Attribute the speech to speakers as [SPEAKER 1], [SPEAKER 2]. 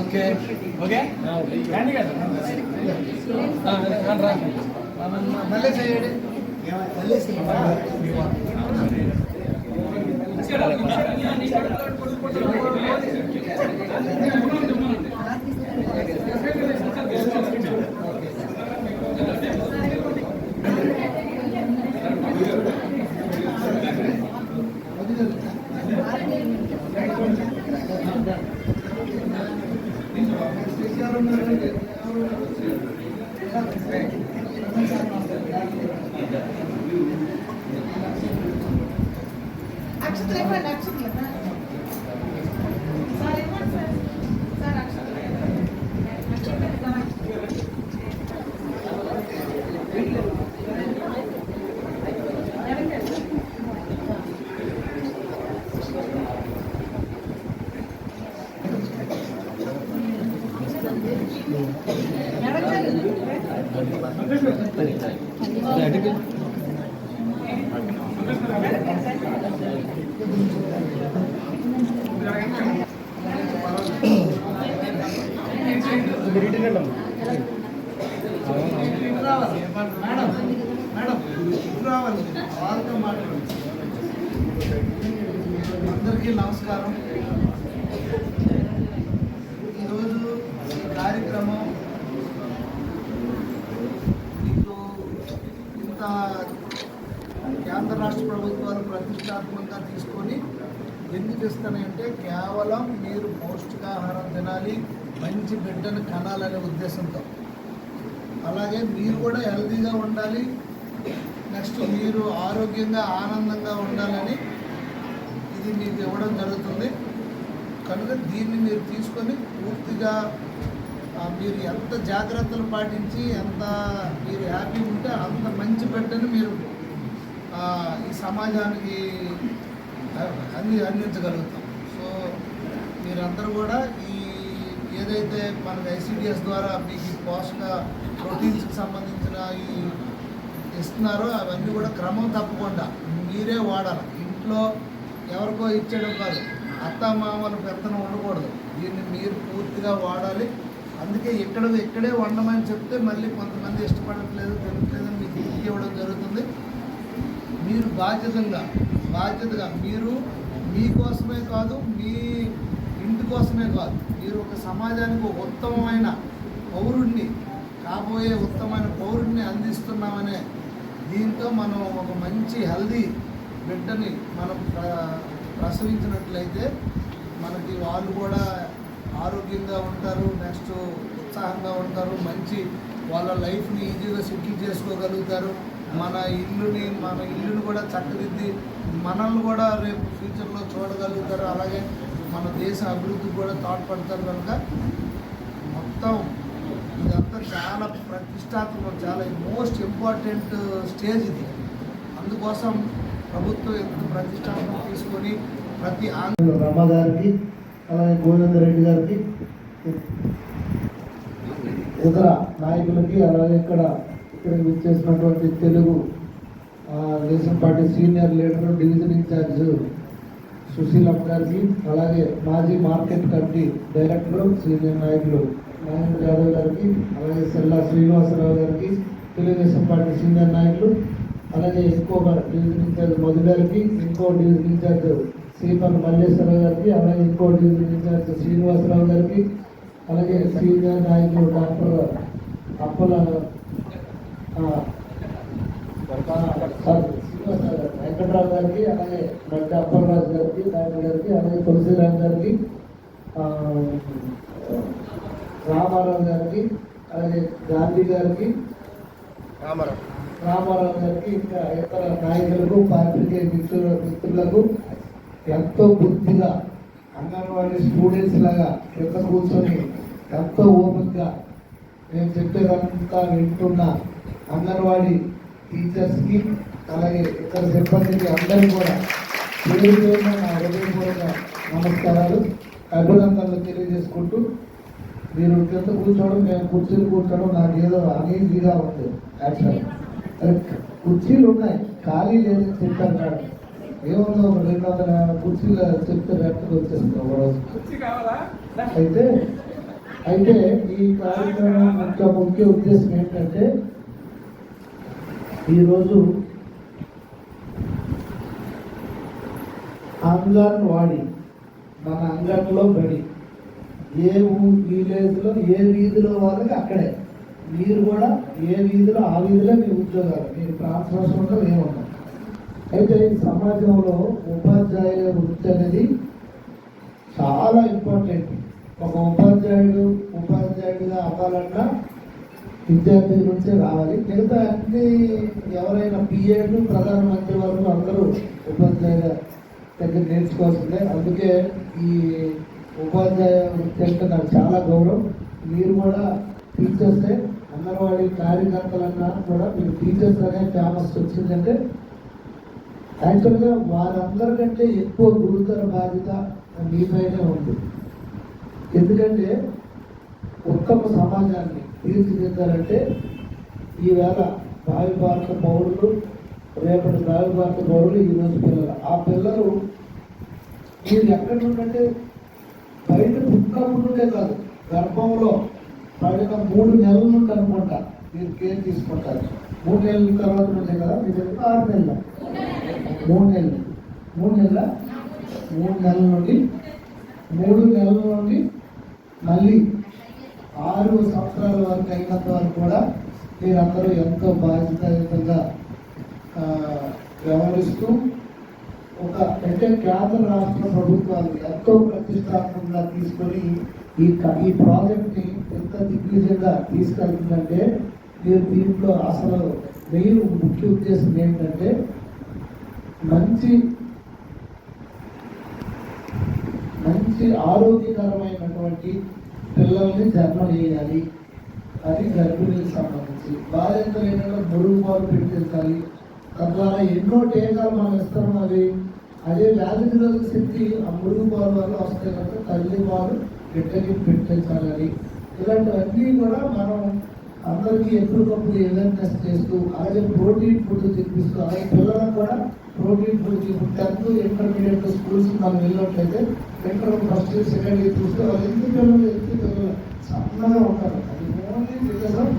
[SPEAKER 1] Okay. Okay మళ్ళీ చేయండి
[SPEAKER 2] ఇవ్వండి అక్షతలు ఇవ్వండి. సార్ ఇవ్వండి సార్ సార్ అక్షతలు ఇవ్వండి. అక్షతలు ఇవ్వండి.
[SPEAKER 1] మేడం మేడం రావాలి వాళ్ళతో మాట్లాడండి అందరికీ నమస్కారం ఈరోజు ఈ కార్యక్రమం మీకు ఇంత కేంద్ర రాష్ట్ర ప్రభుత్వాలు ప్రతిష్టాత్మకంగా తీసుకొని ఎందుకు ఇస్తానంటే కేవలం మీరు పౌష్టికాహారం తినాలి మంచి బిడ్డను కనాలనే ఉద్దేశంతో. అలాగే మీరు కూడా హెల్తీగా ఉండాలి నెక్స్ట్ మీరు ఆరోగ్యంగా ఆనందంగా ఉండాలని ఇది మీకు ఇవ్వడం జరుగుతుంది. కనుక దీన్ని మీరు తీసుకొని పూర్తిగా మీరు ఎంత జాగ్రత్తలు పాటించి ఎంత మీరు హ్యాపీ ఉంటే అంత మంచి బిడ్డను మీరు ఈ సమాజానికి అంది అందించగలుగుతాం. సో మీరందరూ కూడా ఈ ఏదైతే మనకు ఐసీడిఎస్ ద్వారా మీకు పోషక ప్రోటీన్స్కి సంబంధించిన ఈ ఇస్తున్నారో అవన్నీ కూడా క్రమం తప్పకుండా మీరే వాడాలి. ఇంట్లో ఎవరికో ఇచ్చేయడం కాదు. అత్త మామల పెత్తనం ఉండకూడదు. దీన్ని మీరు పూర్తిగా వాడాలి. అందుకే ఇక్కడ ఇక్కడే వండమని చెప్తే మళ్ళీ కొంతమంది ఇష్టపడట్లేదు తినట్లేదని మీకు ఇవ్వడం జరుగుతుంది. మీరు బాధ్యతంగా బాధ్యతగా మీరు మీకోసమే కాదు మీ ఇంటి కోసమే కాదు మీరు ఒక సమాజానికి ఒక ఉత్తమమైన పౌరుడిని కాబోయే ఉత్తమమైన పౌరుడిని అందిస్తున్నామనే దీంతో మనం ఒక మంచి హెల్దీ బిడ్డని మనం ప్ర- ప్రసవించినట్లయితే మనకి వాళ్ళు కూడా ఆరోగ్యంగా ఉంటారు నెక్స్ట్ ఉత్సాహంగా ఉంటారు మంచి వాళ్ళ లైఫ్ని ఈజీగా సెటిల్ చేసుకోగలుగుతారు. మన ఇల్లుని మన ఇల్లుని కూడా చక్కదిద్ది మనల్ని కూడా రేపు ఫ్యూచర్లో చూడగలుగుతారు. అలాగే మన దేశ అభివృద్ధికి కూడా తోడ్పడతారు కనుక మొత్తం ఇదంతా చాలా ప్రతిష్టాత్మకం చాలా మోస్ట్ ఇంపార్టెంట్ స్టేజ్ ఇది. అందుకోసం ప్రభుత్వం ఎంత ప్రతిష్టాత్మకం తీసుకొని ప్రతి ఆంగ్ల
[SPEAKER 3] రమ గారికి అలాగే గోవిందర్ రెడ్డి గారికి ఇతర నాయకులకి అలాగే ఇక్కడ ఇక్కడ విచ్చేసినటువంటి Telugu Desam party senior leader division incharge Sushil గారికి అలాగే మాజీ మార్కెట్ కమిటీ డైరెక్టర్ సీనియర్ నాయకులు మహేంద్ర యాదవ్ గారికి అలాగే సెల్లా శ్రీనివాసరావు గారికి తెలుగుదేశం పార్టీ సీనియర్ నాయకులు అలాగే ఇంకొక డివిజన్ ఇన్ఛార్జ్ మధు గారికి ఇంకో డివిజన్ ఇన్ఛార్జ్ శ్రీపన్ మల్లేశ్వరరావు గారికి అలాగే ఇంకో డివిజన్ ఇన్ఛార్జ్ శ్రీనివాసరావు గారికి అలాగే సీనియర్ నాయకులు డాక్టర్ అప్పల ఆ, సార్, శ్రీనివాసరావు గారు, వెంకట్రావు గారికి అలాగే గడ్డ అప్పలరాజు గారికి నాయుడు గారికి అలాగే తులసిరామ్ గారికి రామారావు గారికి అలాగే గాంధీ గారికి రామారావు. గారికి ఇంకా ఇతర నాయకులకు పాత్రికేయ మిత్రుల మిత్రులకు ఎంతో బుద్ధిగా అంగన్వాడీ స్టూడెంట్స్ లాగా కింద కూర్చొని ఎంతో ఓపికగా నేను చెప్పేదంతా వింటున్న. అంగన్వాడీ టీచర్స్కి అలాగే ఇతర సిబ్బందికి అందరికీ కూడా పేరు పేరున నా హృదయపూర్వక నమస్కారాలు. అభినందనలు తెలియజేసుకుంటూ
[SPEAKER 1] మీరు కింద కూర్చోవడం మేము కుర్చీలు కూర్చోవడం నాకు ఏదో అనీజీగా ఉంది యాక్చువల్ కుర్చీలు ఉన్నాయి ఖాళీ లేదని చెప్పాను కాదు ఏముందో ఒక రెండు వందల కుర్చీలు చెప్తే రెక్కలు వచ్చేస్తుంది ఒక రోజు. అయితే అయితే ఈ కార్యక్రమం యొక్క ముఖ్య ఉద్దేశం ఏంటంటే ఈరోజు అంగన్వాడి మన అంగట్లో బడి. ఏ విలేజ్లో ఏ వీధిలో వాళ్ళకి అక్కడే. మీరు కూడా ఏ వీధిలో ఆ వీధిలో మీ ఉద్యోగాలు. మీరు ట్రాన్స్ఫర్స్ ఉండవు ఏముండవు అయితే ఈ సమాజంలో ఉపాధ్యాయుల వృత్తి అనేది చాలా ఇంపార్టెంట్. ఒక ఉపాధ్యాయుడు ఉపాధ్యాయుడిగా అవ్వాలన్నా విద్యార్థుల నుంచే రావాలి. మిగతా అన్ని ఎవరైనా పిఏడు ప్రధానమంత్రి వరకు అందరూ ఉపాధ్యాయుల దగ్గర నేర్చుకోవాల్సిందే. అందుకే ఈ ఉపాధ్యాయ వృత్తి అంటే నాకు చాలా గౌరవం. మీరు కూడా టీచర్సే అంగన్వాడీ కార్యకర్తలన్నా కూడా మీరు టీచర్స్ అనే ఫేమస్ వచ్చిందంటే యాక్చువల్గా వారందరికంటే ఎక్కువ గురుతర బాధ్యత మీపైనే ఉంది. ఎందుకంటే ఉత్తమ సమాజాన్ని తీర్చిదిద్దాలంటే ఈవేళ భావి భారత పౌరులు రేపటి భావి భారత పౌరులు ఈరోజు పిల్లలు. ఆ పిల్లలు మీరు ఎక్కడి నుండంటే బయట పుట్టినప్పుడు నుండే కాదు గర్భంలో పడిన మూడు నెలల నుండి అనుకుంటా మీరు కేర్ తీసుకుంటారు మూడు నెలల తర్వాత నుండే కదా? మీరు ఆరు నెలలు. మూడు నెలలు. మూడు నెలల? మూడు నెలల నుండి మూడు నెలల నుండి మళ్ళీ ఆరు సంవత్సరాల వరకు అయినంత వరకు కూడా మీరందరూ ఎంతో బాధ్యతాయుతంగా వ్యవహరిస్తూ ఒక అంటే కేంద్ర రాష్ట్ర ప్రభుత్వాలు ఎంతో ప్రతిష్టాత్మకంగా తీసుకొని ఈ క- ఈ ప్రాజెక్ట్ని ఎంత దిగ్విజయంగా తీసుకెళ్తుందంటే మీరు దీంట్లో అసలు మెయిన్ ముఖ్య ఉద్దేశం ఏంటంటే మంచి మంచి ఆరోగ్యకరమైనటువంటి పిల్లల్ని జన్మనీయాలి అది గర్భిణీకి సంబంధించి. బాధ్యతలు బరువు పాలు పెట్టించాలి తద్వారా ఎన్నో టీకాలు మనం ఇస్తాం అవి అదే వ్యాధి నిరోధక శక్తి ఆ మురుగు పాలు వల్ల వస్తే కనుక తల్లి పాలు బిడ్డకి పెట్టించాలని ఇలాంటివన్నీ కూడా మనం అందరికీ ఎప్పటికప్పుడు అవేర్నెస్ చేస్తూ అలాగే ప్రోటీన్ ఫుడ్ తినిపిస్తూ అలాగే పిల్లలకు కూడా ప్రోటీన్ ఫుడ్ ఇప్పుడు టెన్త్ ఇంటర్మీడియట్ స్కూల్స్ మనం వెళ్ళినట్లయితే ఇంటర్ ఫస్ట్ సెకండ్ ఇయర్ చూస్తే వాళ్ళు ఎంత పిల్లలు ఎంత పిల్లలు సన్నగా ఉంటారు. అది ఓన్లీ బికాస్ ఆఫ్